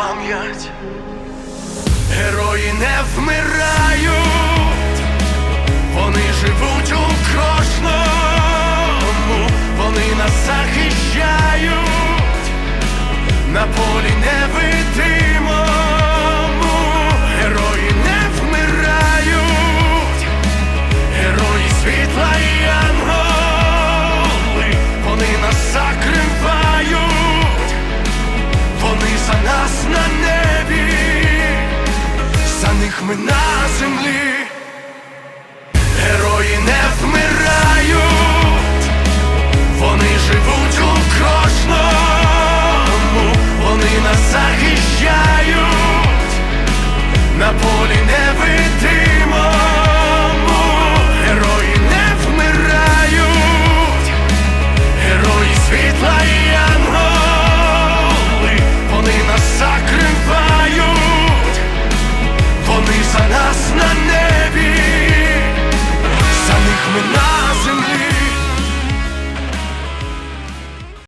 пам'ять, герої не вмирають, вони живуть у кожному, вони нас захищають, на полі не вити. ми на землі, герої не вмирають, вони живуть у кожному, вони нас захищають. На полі.